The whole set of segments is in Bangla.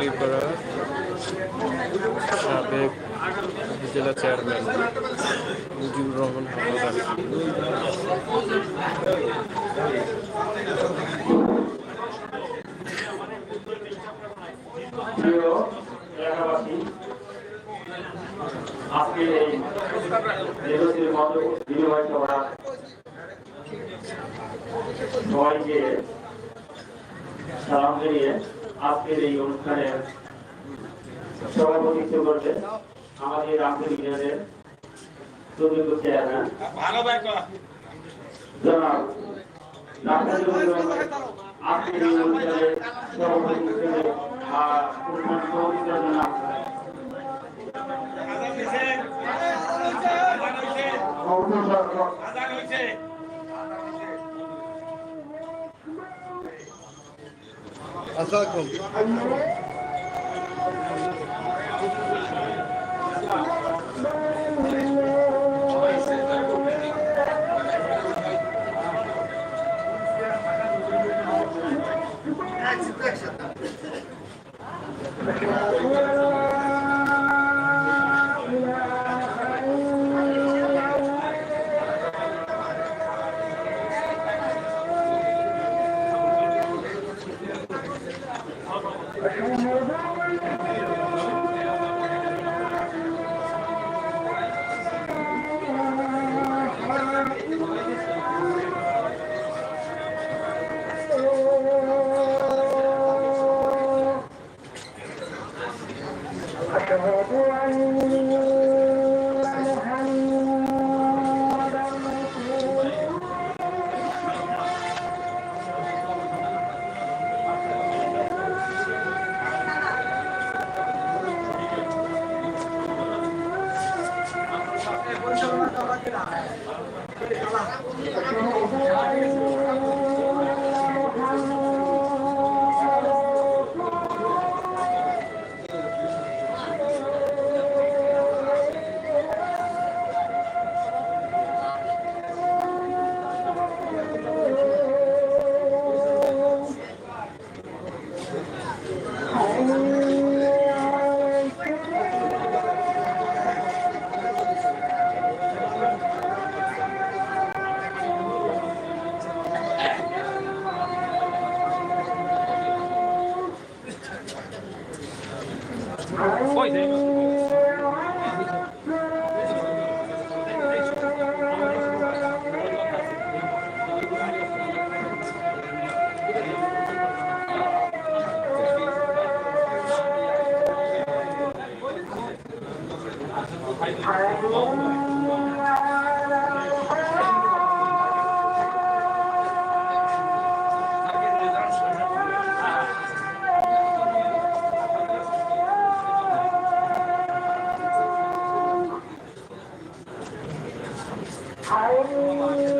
আমাদের কোটালীপাড়া সাবেক জেলা চেয়ারম্যান মুজিবুর রহমান হাওলাদার সালাম জানিয়ে আজকের এই অনুষ্ঠানে সভাপতিত্ব করবে আমাদের রামপুর ইউনিয়নের সুযোগ চেয়ারম্যান। জনাব আজকের আসসালামাইকুম Thank you. 哎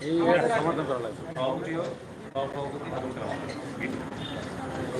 এই সমাধান করা লাগবে সভাপতি সভাপতি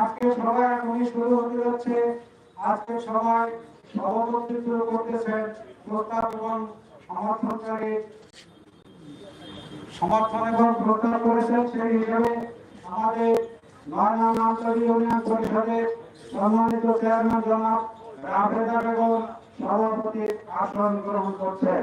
আজকে সবাই এখনই শুরু হতে যাচ্ছে আজকে সবাই সভাপতিত্ব করতেছেন। প্রস্তাব সমর্থনকারী সমর্থন এবং প্রস্তাব করেছেন সেই হিসাবে আমাদের নয়নাম আঞ্চলিক ইউনিয়ন পরিষদের সম্মানিত চেয়ারম্যান জনাব রাফেদা বেগম সভাপতি আসন গ্রহণ করছেন।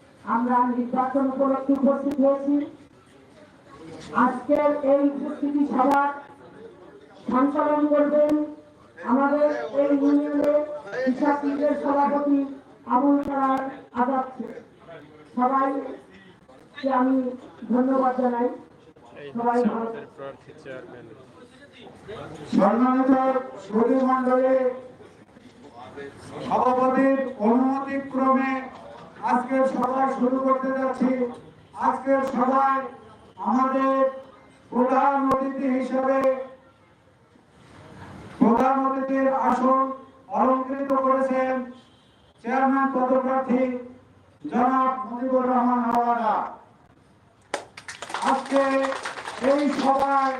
আমরা নির্বাচন উপলক্ষে উপস্থিত হয়েছি। আজকের এই উপস্থিতি সভা সঞ্চালন করবেন আমাদের এই ইউনিয়নের কৃষক লীগের সভাপতি আবুল কালার আজাদ। সবাইকে আমি ধন্যবাদ জানাই। সবাই সম্মানিত সভাপতির অনুমতি ক্রমে আজকের সভা শুরু করতে যাচ্ছি। আজকের সভায় আমাদের প্রধান অতিথি হিসেবে প্রধান অতিথির আসন অলঙ্কৃত করেছেন চেয়ারম্যান পদপ্রার্থী জনাব মুজিবুর রহমান হাওলাদার আজকে এই সভায়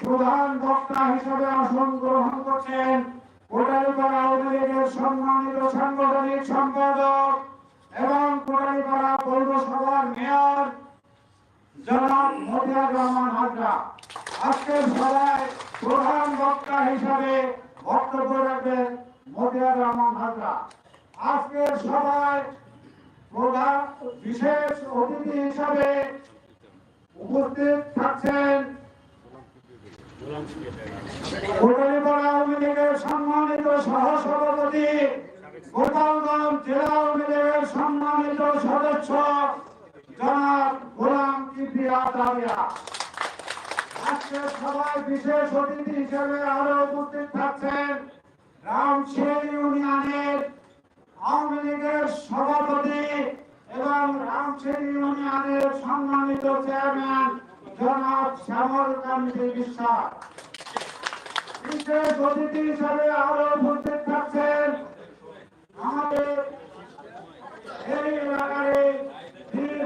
প্রধান বক্তা হিসেবে আসন গ্রহণ করছেন কোটালীপাড়া আওয়ামী লীগের সম্মানিত সাংগঠনিক সম্পাদক এবং কোটালীপাড়া পৌরসভার মেয়র জনাব মতিয়ার রহমান হাজরা। আজকের সভায় প্রধান বক্তা হিসাবে বক্তব্য রাখবেন মতিয়ার রহমান হাজরা। আজকের সভায় প্রধান বিশেষ অতিথি হিসাবে উপস্থিত থাকছেন কোটালীপাড়া আওয়ামী লীগের সম্মানিত গোপালগঞ্জ জেলা আওয়ামী সম্মানিত সদস্য, জনাব গোলাম কিবরিয়া দাবিয়া আজকে বিশেষ অতিথি হিসেবে আরও উপস্থিত থাকছেন রামশিং ইউনিয়নের আওয়ামী লীগের সভাপতি এবং রামশিং ইউনিয়নের সম্মানিত চেয়ারম্যান, জনাব শ্যামল কান্তি বিশ্বাস। বিশেষ অতিথি হিসাবে আরও উপস্থিত থাকছেন আমাদের এই এলাকার বীর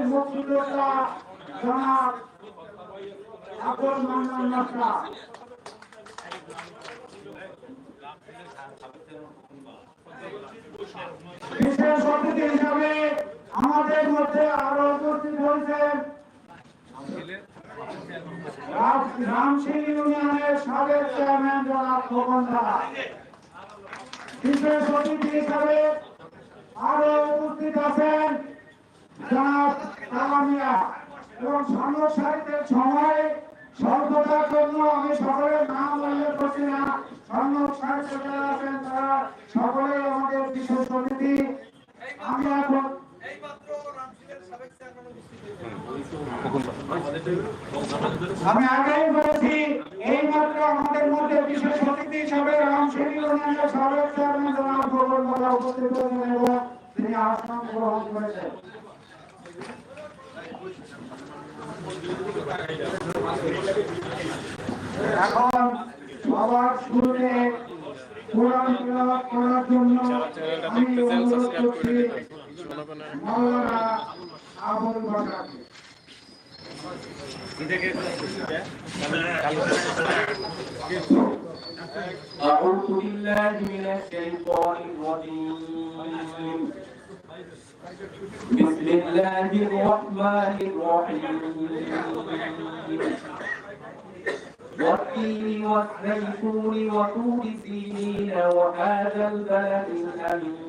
বিশেষ অতিথি হিসাবে আমাদের মধ্যে আরও উপস্থিত হয়েছেন রাম- রামসিং ইউনিয়নের সাবেক চেয়ারম্যান জনাব খোকন দাদা বিশেষ অতিথি হিসাবে আরও উপস্থিত আছেন জনাব এবং সাহিত্যের সময় স্বল্পতার জন্য আমি সকলের নাম উল্লেখ করছি না। অন্য সাহিত্য যারা আছেন তারা সকলেই আমাদের বিশেষ সমিতি আমি এখন আমি আগেই বলেছি এই মাত্র আমাদের মধ্যে বিশেষ অতিথি হিসাবে রামশ্রী সাবেক চেয়ারম্যান জনাব গোবর বাবা উপস্থিত হয়েছেন এবং তিনি আসন গ্রহণ করেছেন। এখন সবার শুরুতে কোরআন করার জন্য আমি অনুরোধ করছি করে দেবেন জনগণের মাওলানা আবুল বাসাকে أعوذ بالله من الشيطان الرجيم بسم الله الرحمن الرحيم والتين والزيتون وطور سينين وهذا البلد الأمين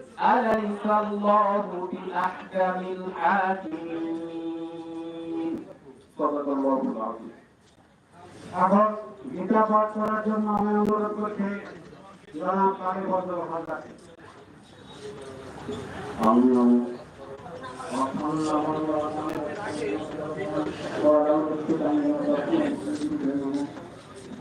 أليس الله بأحكم الحاكمين صدق الله العظيم এখন গীতা পাঠ করার জন্য আমি অনুরোধ করছি জনাব কালীপদ্র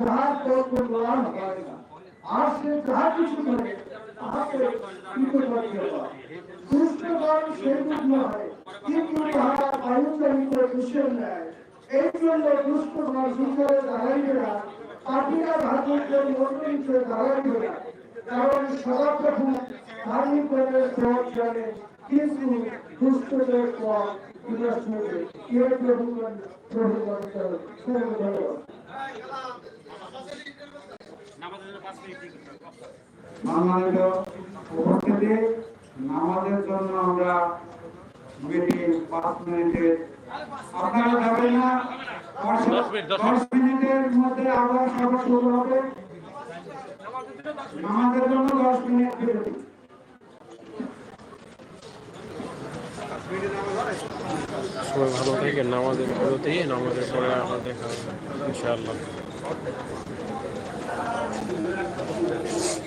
তাহার তর্ক ম্লান হয় না। আর সে যাহা কিছু করে, তাহাকে কৃতকার্য হয়। দুষ্টগণ সেরূপ নয় কিন্তু তাহারা বায়ুচালিত বিষের ন্যায় এই জন্য দুষ্টগণ সুন্দরে দাঁড়াইবে না, পাপিরা ভাগ্যের মন্দিরে দাঁড়াইবে না। কারণ সদাপ্রভু ধার্মিক করে পথ জানে, কিন্তু দুষ্টদের পথ বিনাশ হবে এর প্রভু প্রভু ধন্যবাদ সম্মানিত উপস্থিতি নামাজের জন্য আমরা মিটিং পাঁচ মিনিটে আপনারা যাবেন না? দশ দশ মিনিট, দশ দশ মিনিটের মধ্যে আবার সভা শুরু হবে। নামাজের জন্য দশ মিনিট বিরতি। সবাই ভালো থেকে নামাজের শুরুতেই নামাজের পরে আবার দেখা হবে ইনশাআল্লাহ। Thank you.